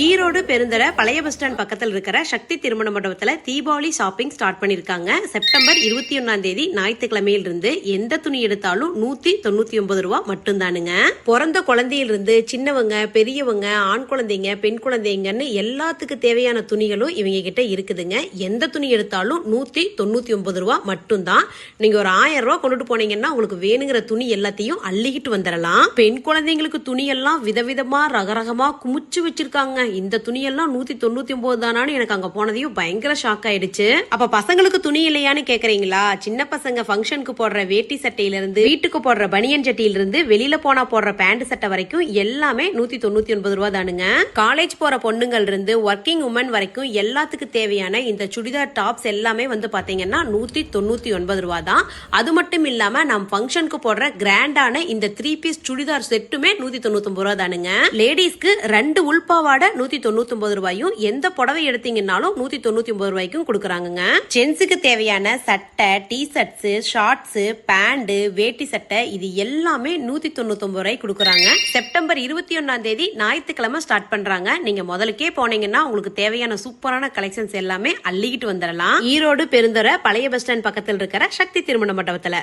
ஈரோடு பெருந்தர பழைய bus stand பக்கத்தில் இருக்கிற சக்தி திருமண மண்டபத்தில் தீபாவளி ஷாப்பிங் ஸ்டார்ட் பண்ணிருக்காங்க செப்டம்பர் இருபத்தி ஒன்னாம் தேதி ஞாயிற்றுக்கிழமையில இருந்து எந்த துணி எடுத்தாலும் நூத்தி தொண்ணூத்தி ஒன்பது ரூபா மட்டும்தானுங்க. பிறந்த குழந்தையிலிருந்து சின்னவங்க பெரியவங்க ஆண் குழந்தைங்க பெண் குழந்தைங்கன்னு எல்லாத்துக்கு தேவையான துணிகளும் இவங்க கிட்ட இருக்குதுங்க. எந்த துணி எடுத்தாலும் நூத்தி தொண்ணூத்தி ஒன்பது ரூபா மட்டும்தான். நீங்க ஒரு ஆயிரம் ரூபா கொண்டுட்டு போனீங்கன்னா உங்களுக்கு வேணுங்கிற துணி எல்லாத்தையும் அள்ளிக்கிட்டு வந்துடலாம் பெண் குழந்தைங்களுக்கு துணி எல்லாம் விதவிதமா ரகரகமா குமிச்சு வச்சிருக்காங்க. இந்த துணியெல்லாம் நூத்தி தொண்ணூத்தி ஒன்பது தானான்னு எனக்கு அங்க போனதையும் பயங்கர ஷாக் ஆயிடுச்சு. அப்ப பசங்களுக்கு துணி இல்லையான்னு கேக்குறீங்களா? சின்ன பசங்க ஃபங்க்ஷனுக்கு போடுற வேட்டி சட்டையில இருந்து வீட்டுக்கு போடுற பனியன் சட்டையில இருந்து வெளியில போனா போடுற பேண்ட் சட்டை வரைக்கும் எல்லாமே நூத்தி தொண்ணூத்தி ஒன்பது ரூபா தானுங்க. காலேஜ் போற பொண்ணுங்கள் இருந்து ஒர்க்கிங் உமன் வரைக்கும் எல்லாத்துக்கு தேவையான இந்த சுடிதார் டாப்ஸ் எல்லாமே வந்து பாத்தீங்கன்னா நூத்தி தொண்ணூத்தி ஒன்பது ரூபா தான். அது மட்டும் இல்லாம நம் ஃபங்க்ஷனுக்கு போடுற கிராண்டான இந்த த்ரீ பீஸ் சுடிதார் செட்டுமே நூத்தி தொண்ணூத்தி ஒன்பது ரூபா தானுங்க. லேடிஸ்க்கு ரெண்டு உள்பாவாடை நூத்தி தொண்ணூத்தி ஒன்பது ரூபாயும் எந்த புடவை எடுத்தீங்கன்னாலும் நூத்தி தொண்ணூத்தி ஒன்பது ரூபாய்க்கும் கொடுக்குறாங்கங்க. ஜென்ஸுக்கு தேவையான சட்டை டி ஷர்ட்ஸ் ஷார்ட்ஸ் பேண்ட் வேட்டி சட்டை இது எல்லாமே நூத்தி தொண்ணூத்தி ஒன்பது கொடுக்குறாங்க. செப்டம்பர் இருபத்தி ஒன்னாம் தேதி ஞாயிற்றுக்கிழமை ஸ்டார்ட் பண்றாங்க. நீங்க முதலுக்கே போனீங்கன்னா உங்களுக்கு தேவையான சூப்பரான கலெக்ஷன்ஸ் எல்லாமே அள்ளிக்கிட்டு வந்துடலாம். ஈரோடு பெருந்தர பழைய பஸ் ஸ்டாண்ட் பக்கத்தில் இருக்கிற சக்தி திருமண மண்டபத்துல.